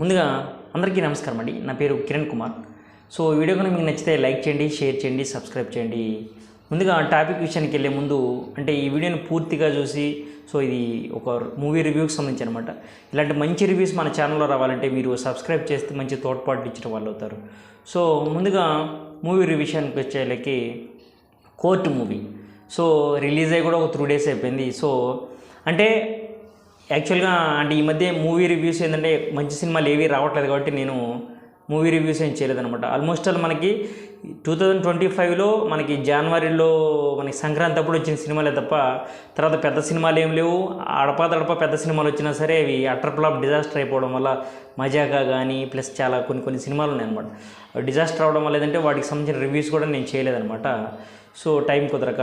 ముందుగా అందరికీ నమస్కారం అండి. నా పేరు కిరణ్ కుమార్. సో వీడియో కనుక మీకు నచ్చితే లైక్ చేయండి షేర్ చేయండి సబ్స్క్రైబ్ చేయండి. ముందుగా టాపిక్ విషయానికి వెళ్ళే ముందు అంటే ఈ వీడియోని పూర్తిగా చూసి సో ఇది ఒక మూవీ రివ్యూకి సంబంధించి అనమాట ఇలాంటి మంచి రివ్యూస్ మన ఛానల్లో రావాలంటే మీరు సబ్స్క్రైబ్ చేస్తే మంచి తోడ్పాటు ఇచ్చిన వాళ్ళు అవుతారు. సో ముందుగా మూవీ రివిషయానికి విషయానికి వచ్చేలకి కోర్టు మూవీ. సో రిలీజ్ అయ్యి కూడా ఒక త్రీ డేస్ అయిపోయింది. సో అంటే యాక్చువల్గా అంటే ఈ మధ్య మూవీ రివ్యూస్ ఏంటంటే మంచి సినిమాలు ఏవి రావట్లేదు కాబట్టి నేను మూవీ రివ్యూస్ ఏం చేయలేదనమాట ఆల్మోస్ట్ ఆల్ మనకి టూ థౌజండ్ ట్వంటీ ఫైవ్లో మనకి జనవరిలో మనకి సంక్రాంతి అప్పుడు వచ్చిన సినిమాలే తప్ప తర్వాత పెద్ద సినిమాలు ఏం లేవు. అడపాదడప పెద్ద సినిమాలు వచ్చినా సరే అవి అటర్ ఫ్లాప్ డిజాస్టర్ అయిపోవడం వల్ల మజాకా కానీ ప్లస్ చాలా కొన్ని కొన్ని సినిమాలు ఉన్నాయన్నమాట. డిజాస్టర్ అవడం వల్ల ఏంటంటే వాటికి సంబంధించిన రివ్యూస్ కూడా నేను చేయలేదనమాట సో టైం కుదరక.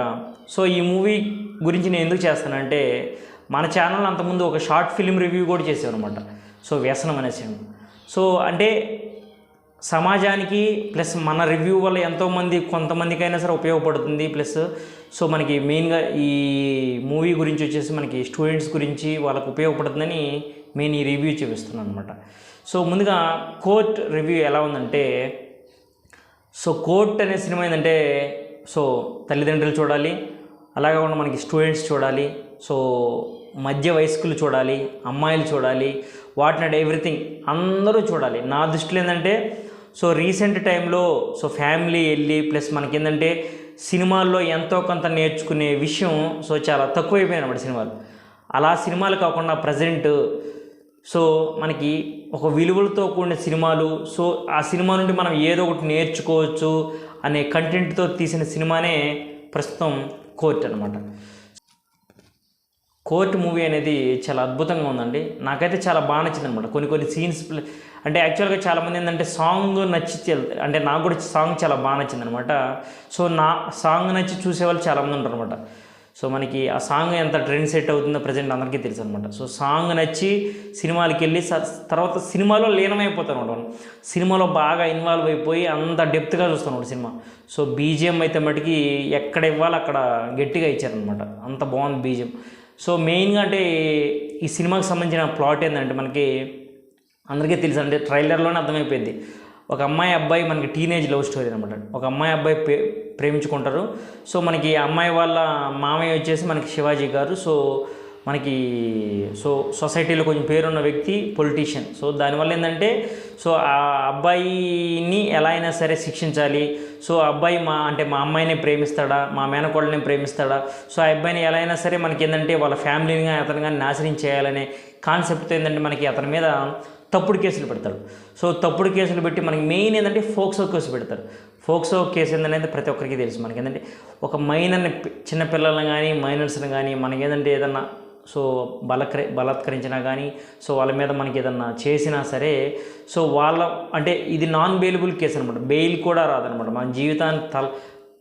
సో ఈ మూవీ గురించి నేను ఎందుకు చేస్తానంటే మన ఛానల్ అంతకుముందు ఒక షార్ట్ ఫిల్మ్ రివ్యూ కూడా చేసాం అనమాట సో వ్యసనం అనే సినిమా సో అంటే సమాజానికి ప్లస్ మన రివ్యూ వల్ల ఎంతోమంది కొంతమందికైనా సరే ఉపయోగపడుతుంది. ప్లస్ సో మనకి మెయిన్గా ఈ మూవీ గురించి వచ్చేసి మనకి స్టూడెంట్స్ గురించి వాళ్ళకు ఉపయోగపడుతుందని మెయిన్ ఈ రివ్యూ చూపిస్తున్నాను అనమాట సో ముందుగా కోర్ట్ రివ్యూ ఎలా ఉందంటే సో కోర్ట్ అనే సినిమా ఏంటంటే సో తల్లిదండ్రులు చూడాలి అలాగే కాకుండా మనకి స్టూడెంట్స్ చూడాలి. సో మధ్య వయస్కులు చూడాలి అమ్మాయిలు చూడాలి వాట్ నాట్ ఎవ్రీథింగ్ అందరూ చూడాలి. నా దృష్టిలో ఏంటంటే సో రీసెంట్ టైంలో సో ఫ్యామిలీ వెళ్ళి ప్లస్ మనకి ఏంటంటే సినిమాల్లో ఎంతో కొంత నేర్చుకునే విషయం సో చాలా తక్కువైపోయింది అన్నమాట సినిమాలు. అలా సినిమాలు కాకుండా ప్రజెంట్ సో మనకి ఒక విలువలతో కూడిన సినిమాలు సో ఆ సినిమా నుండి మనం ఏదో ఒకటి నేర్చుకోవచ్చు అనే కంటెంట్తో తీసిన సినిమానే ప్రస్తుతం కోర్ట్ అనమాట కోర్ట్ మూవీ అనేది చాలా అద్భుతంగా ఉందండి. నాకైతే చాలా బాగా నచ్చింది అనమాట కొన్ని కొన్ని సీన్స్ అంటే యాక్చువల్గా చాలామంది ఏంటంటే సాంగ్ నచ్చి అంటే నాకు కూడా సాంగ్ చాలా బాగా నచ్చింది అనమాట సో నా సాంగ్ నచ్చి చూసేవాళ్ళు చాలామంది ఉంటారు అనమాట సో మనకి ఆ సాంగ్ ఎంత ట్రెండ్ సెట్ అవుతుందో ప్రజెంట్ అందరికీ తెలుసు అనమాట సో సాంగ్ నచ్చి సినిమాలకి వెళ్ళి తర్వాత సినిమాలో లీనమైపోతారు అనమాట మనం సినిమాలో బాగా ఇన్వాల్వ్ అయిపోయి అంత డెప్త్గా చూస్తాను సినిమా. సో బీజిఎం అయితే మటుకి ఎక్కడ ఇవ్వాలో అక్కడ గట్టిగా ఇచ్చారనమాట అంత బాగుంది బీజిఎం. సో మెయిన్గా అంటే ఈ సినిమాకి సంబంధించిన ప్లాట్ ఏంటంటే మనకి అందరికీ తెలుసు అంటే ట్రైలర్లోనే అర్థమైపోయింది. ఒక అమ్మాయి అబ్బాయి మనకి టీనేజ్ లవ్ స్టోరీ అనమాట ఒక అమ్మాయి అబ్బాయి ప్రేమించుకుంటారు. సో మనకి అమ్మాయి వాళ్ళ మామయ్య వచ్చేసి మనకి శివాజీ గారు. సో మనకి సో సొసైటీలో కొంచెం పేరున్న వ్యక్తి పొలిటీషియన్. సో దానివల్ల ఏంటంటే సో ఆ అబ్బాయిని ఎలా అయినా సరే శిక్షించాలి. సో అబ్బాయి మా అంటే మా అమ్మాయిని ప్రేమిస్తాడా? మా మేనకోడని ప్రేమిస్తాడా? సో ఆ అబ్బాయిని ఎలా అయినా సరే మనకి ఏంటంటే వాళ్ళ ఫ్యామిలీని కానీ అతను కానీ నాశనం చేయాలనే కాన్సెప్ట్తో ఏంటంటే మనకి అతని మీద తప్పుడు కేసులు పెడతారు. సో తప్పుడు కేసులు పెట్టి మనకి మెయిన్ ఏంటంటే ఫోక్సో కేసు పెడతారు. ఫోక్సో కేసు ఏంటనేది ప్రతి ఒక్కరికి తెలుసు. మనకి ఏంటంటే ఒక మైనర్ని చిన్నపిల్లలను కానీ మైనర్స్ని కానీ మనకి ఏంటంటే ఏదన్నా సో బలక్ర బలాత్కరించినా కానీ సో వాళ్ళ మీద మనకి ఏదన్నా చేసినా సరే సో వాళ్ళ అంటే ఇది నాన్ బెయిలబుల్ కేసు అనమాట బెయిల్ కూడా రాదనమాట మన జీవితాన్ని తల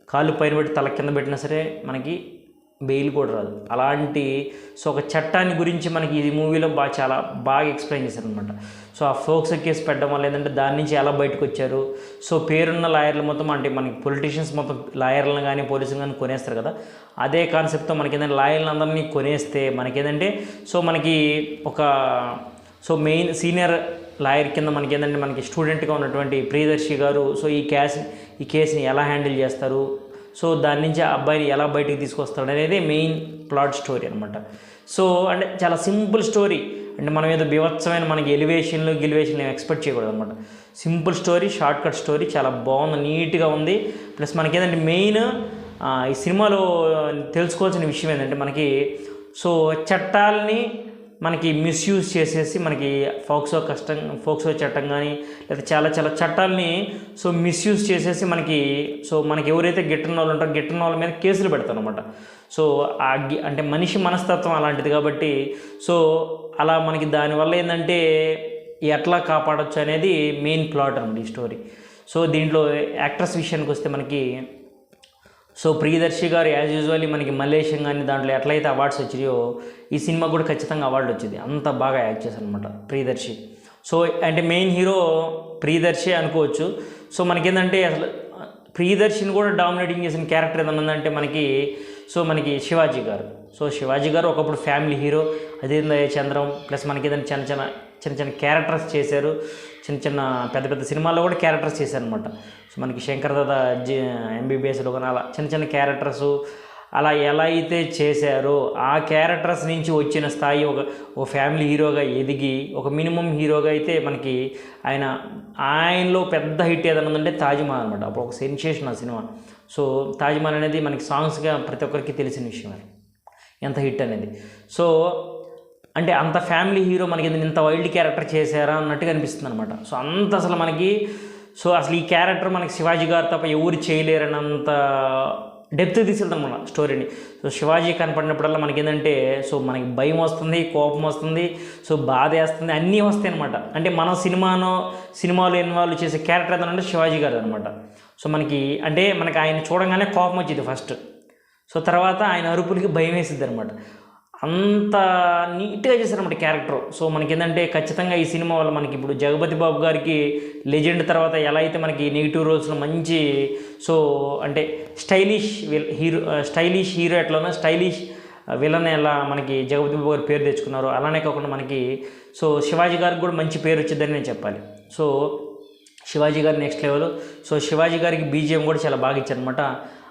కాళ్ళు పైన పెట్టి తల కింద పెట్టినా సరే మనకి బెయిల్ కూడా రాదు. అలాంటి సో ఒక చట్టాన్ని గురించి మనకి ఈ మూవీలో బాగా చాలా బాగా ఎక్స్ప్లెయిన్ చేశారు అనమాట సో ఆ ఫోక్స్ కేసు పెట్టడం వల్ల ఏంటంటే దాని నుంచి ఎలా బయటకు వచ్చారు? సో పేరున్న లాయర్లు మొత్తం అంటే మనకి పొలిటీషియన్స్ మొత్తం లాయర్లను కానీ పోలీసులు కానీ కొనేస్తారు కదా. అదే కాన్సెప్ట్తో మనకి ఏంటంటే లాయర్లను అందరినీ కొనేస్తే మనకి ఏంటంటే సో మనకి ఒక సో మెయిన్ సీనియర్ లాయర్ కింద మనకి ఏంటంటే మనకి స్టూడెంట్గా ఉన్నటువంటి ప్రియదర్శి గారు సో ఈ క్యాస్ ఈ కేసుని ఎలా హ్యాండిల్ చేస్తారు? సో దాని నుంచి ఆ అబ్బాయిని ఎలా బయటికి తీసుకొస్తాడు అనేది మెయిన్ ప్లాట్ స్టోరీ అనమాట సో అంటే చాలా సింపుల్ స్టోరీ అంటే మనం ఏదో బీభత్సమైన మనకి ఎలివేషన్లు గిలివేషన్లు ఎక్స్పెక్ట్ చేయకూడదు అనమాట simple story short cut story చాలా బాగుంది నీట్గా ఉంది. ప్లస్ మనకి ఏంటంటే మెయిన్ ఈ సినిమాలో తెలుసుకోవాల్సిన విషయం ఏంటంటే మనకి సో చట్టాలని మనకి మిస్యూజ్ చేసేసి మనకి ఫోక్సో కష్టం ఫోక్సో చట్టం కానీ లేదా చాలా చాలా చట్టాలని సో మిస్యూజ్ చేసేసి మనకి సో మనకి ఎవరైతే గిట్టని వాళ్ళు ఉంటారో గిట్టని వాళ్ళ మీద కేసులు పెడతారు అనమాట సో ఆ గి- అంటే మనిషి మనస్తత్వం అలాంటిది కాబట్టి సో అలా మనకి దానివల్ల ఏంటంటే ఎట్లా కాపాడొచ్చు అనేది మెయిన్ ప్లాట్ అండి ఈ స్టోరీ సో దీంట్లో యాక్ట్రస్ విషయానికి వస్తే మనకి సో ప్రియదర్శి గారు యాజ్ యూజువల్లీ మనకి మలేషియన్ కానీ దాంట్లో ఎట్లయితే అవార్డ్స్ వచ్చినాయో ఈ సినిమా కూడా ఖచ్చితంగా అవార్డు వచ్చింది. అంత బాగా యాక్ట్ చేశారు అనమాట ప్రియదర్శి. సో అంటే మెయిన్ హీరో ప్రియదర్శి అనుకోవచ్చు. సో మనకేంటంటే అసలు ప్రియదర్శిని కూడా డామినేటింగ్ చేసిన క్యారెక్టర్ ఏదైనా ఉందంటే మనకి సో మనకి శివాజీ గారు. సో శివాజీ గారు ఒకప్పుడు ఫ్యామిలీ హీరో అదేందయ్య చంద్రం ప్లస్ మనకి ఏదైనా చిన్న చిన్న చిన్న చిన్న క్యారెక్టర్స్ చేశారు. చిన్న చిన్న పెద్ద పెద్ద సినిమాల్లో కూడా క్యారెక్టర్స్ చేశారనమాట సో మనకి శంకర్ దాదా జీ ఎంబీబీఎస్లో కానీ అలా చిన్న చిన్న క్యారెక్టర్స్ అలా ఎలా అయితే చేశారో ఆ క్యారెక్టర్స్ నుంచి వచ్చిన స్థాయి ఒక ఓ ఫ్యామిలీ హీరోగా ఎదిగి ఒక మినిమం హీరోగా అయితే మనకి ఆయన ఆయనలో పెద్ద హిట్ ఏదైనా ఉందంటే తాజ్మహల్ అనమాట అప్పుడు ఒక సెన్సేషన్ ఆ సినిమా. సో తాజ్మహల్ అనేది మనకి సాంగ్స్గా ప్రతి ఒక్కరికి తెలిసిన విషయం అది. ఎంత హిట్ అనేది. సో అంటే అంత ఫ్యామిలీ హీరో మనకి ఇంత వైల్డ్ క్యారెక్టర్ చేశారా అన్నట్టుగా అనిపిస్తుంది అనమాట సో అంత అసలు మనకి సో అసలు ఈ క్యారెక్టర్ మనకి శివాజీ గారు తప్ప ఎవరు చేయలేరన్నంత డెప్త్ తీసుకెళ్తాం మన స్టోరీని సో శివాజీ కనపడినప్పుడల్లా మనకి ఏంటంటే సో మనకి భయం వస్తుంది కోపం వస్తుంది సో బాధ వేస్తుంది అన్నీ వస్తాయి అనమాట అంటే మనం సినిమాను సినిమాలో ఇన్వాల్వ్ చేసే క్యారెక్టర్ ఏదంటే శివాజీ గారు అనమాట సో మనకి అంటే మనకి ఆయన చూడగానే కోపం వచ్చింది ఫస్ట్ సో తర్వాత ఆయన అరుపులకి భయం వేసిద్ది అనమాట అంత నీట్గా చేశారన్నమాట క్యారెక్టర్. సో మనకి ఏంటంటే ఖచ్చితంగా ఈ సినిమా వల్ల మనకి ఇప్పుడు జగపతి బాబు గారికి లెజెండ్ తర్వాత ఎలా అయితే మనకి నెగిటివ్ రోల్స్లో మంచి సో అంటే స్టైలిష్ హీరో స్టైలిష్ హీరో ఎట్లా స్టైలిష్ విలన్ ఎలా మనకి జగపతి బాబు గారు పేరు తెచ్చుకున్నారు అలానే కాకుండా మనకి సో శివాజీ గారికి కూడా మంచి పేరు వచ్చిందని నేను చెప్పాలి. సో శివాజీ గారి నెక్స్ట్ లెవెల్. సో శివాజీ గారికి బీజిఎం కూడా చాలా బాగా ఇచ్చారనమాట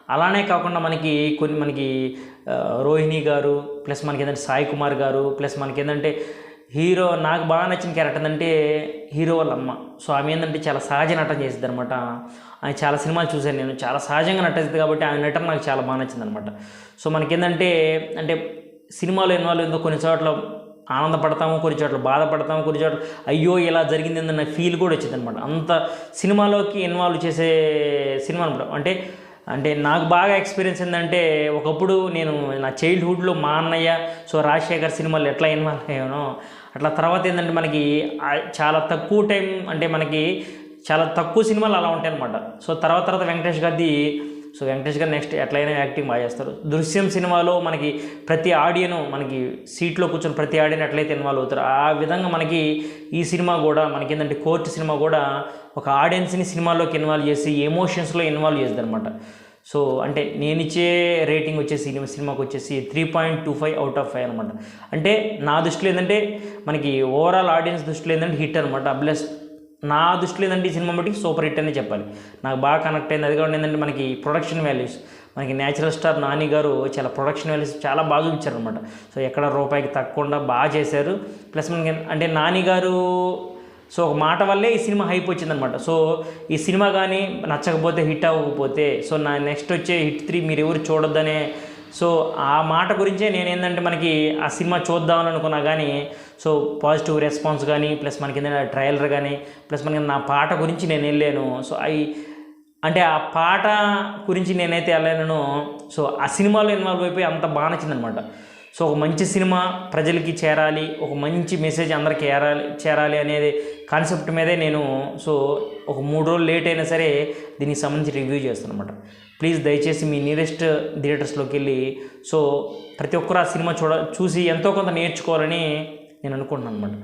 అలానే కాకుండా మనకి కొన్ని మనకి రోహిణి గారు ప్లస్ మనకి ఏంటంటే సాయి కుమార్ గారు ప్లస్ మనకి ఏంటంటే హీరో నాకు బాగా నచ్చిన క్యారెక్టర్ ఏంటంటే హీరో వాళ్ళ అమ్మ. సో ఆమె ఏంటంటే చాలా సహజ నటన చేసింది అనమాట ఆయన చాలా సినిమాలు చూశాను నేను. చాలా సహజంగా నటిస్తుంది కాబట్టి ఆమె నటన నాకు చాలా బాగా నచ్చింది అనమాట సో మనకి ఏంటంటే అంటే సినిమాలో ఇన్వాల్వ్ ఏందో కొన్ని చోట్ల ఆనందపడతాము కొన్ని చోట్ల బాధపడతాము కొన్ని చోట్ల అయ్యో ఇలా జరిగింది అన్న ఫీల్ కూడా వచ్చింది అనమాట అంత సినిమాలోకి ఇన్వాల్వ్ చేసే సినిమా అనమాట అంటే అంటే నాకు బాగా ఎక్స్పీరియన్స్ ఏంటంటే ఒకప్పుడు నేను నా చైల్డ్హుడ్లో మా అన్నయ్య సో రాజశేఖర్ సినిమాలు ఎట్లా ఇన్వాల్వ్ అయ్యానో అట్లా తర్వాత ఏంటంటే మనకి చాలా తక్కువ టైం అంటే మనకి చాలా తక్కువ సినిమాలు అలా ఉంటాయి అనమాట సో తర్వాత తర్వాత వెంకటేష్ గారిది సో వెంకటేష్ గారు నెక్స్ట్ ఎట్లయినా యాక్టింగ్ బాగా చేస్తారు. దృశ్యం సినిమాలో మనకి ప్రతి ఆడియను మనకి సీట్లో కూర్చొని ప్రతి ఆడియన్ ఎట్లయితే ఇన్వాల్వ్ అవుతారు ఆ విధంగా మనకి ఈ సినిమా కూడా మనకి ఏంటంటే కోర్టు సినిమా కూడా ఒక ఆడియన్స్ని సినిమాలోకి ఇన్వాల్వ్ చేసి ఎమోషన్స్లో ఇన్వాల్వ్ చేస్తుంది అనమాట సో అంటే నేను ఇచ్చే రేటింగ్ వచ్చేసి సినిమా సినిమాకి వచ్చేసి three point two five out of five అనమాట అంటే నా దృష్టిలో ఏంటంటే మనకి ఓవరాల్ ఆడియన్స్ దృష్టిలో ఏంటంటే హిట్ అనమాట ప్లస్ నా దృష్టిలో ఏంటంటే ఈ సినిమా బట్టి సూపర్ హిట్ అనే చెప్పాలి. నాకు బాగా కనెక్ట్ అయింది. అది కాకుండా ఏంటంటే మనకి ప్రొడక్షన్ వాల్యూస్ మనకి నేచురల్ స్టార్ నాని గారు చాలా ప్రొడక్షన్ వాల్యూస్ చాలా బాగా చూపించారనమాట సో ఎక్కడ రూపాయికి తగ్గకుండా బాగా చేశారు. ప్లస్ మనకి అంటే నాని గారు సో ఒక మాట వల్లే ఈ సినిమా హైప్ వచ్చిందనమాట సో ఈ సినిమా కానీ నచ్చకపోతే హిట్ అవ్వకపోతే సో నా నెక్స్ట్ వచ్చే హిట్ త్రీ మీరు ఎవరు చూడొద్దనే సో ఆ మాట గురించే నేను ఏంటంటే మనకి ఆ సినిమా చూద్దామని అనుకున్నా కానీ సో పాజిటివ్ రెస్పాన్స్ కానీ ప్లస్ మనకి ఏంటంటే ట్రైలర్ కానీ ప్లస్ మనకి నా పాట గురించి నేను వెళ్ళాను. సో అవి అంటే ఆ పాట గురించి నేనైతే వెళ్ళాను సో ఆ సినిమాలో ఇన్వాల్వ్ అయిపోయి అంత బాగా నచ్చిందనమాట. సో ఒక మంచి సినిమా ప్రజలకి చేరాలి ఒక మంచి మెసేజ్ అందరికి చేరాలి చేరాలి అనేది కాన్సెప్ట్ మీదే నేను సో ఒక మూడు రోజులు లేట్ అయినా సరే దీనికి సంబంధించి రివ్యూ చేస్తాను అనమాట ప్లీజ్ దయచేసి మీ నియరెస్ట్ థియేటర్స్లోకి వెళ్ళి సో ప్రతి ఒక్కరు ఆ సినిమా చూడ చూసి ఎంతో కొంత నేర్చుకోవాలని నేను అనుకుంటున్నాను అనమాట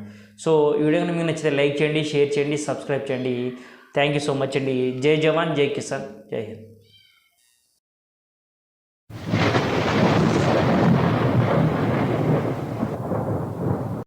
సో ఈ వీడియో కనుక మీకు నచ్చితే లైక్ చేయండి షేర్ చేయండి సబ్స్క్రైబ్ చేయండి. థ్యాంక్ యూ సో మచ్ అండి. జై జవాన్ జై కిసాన్ జై హింద్.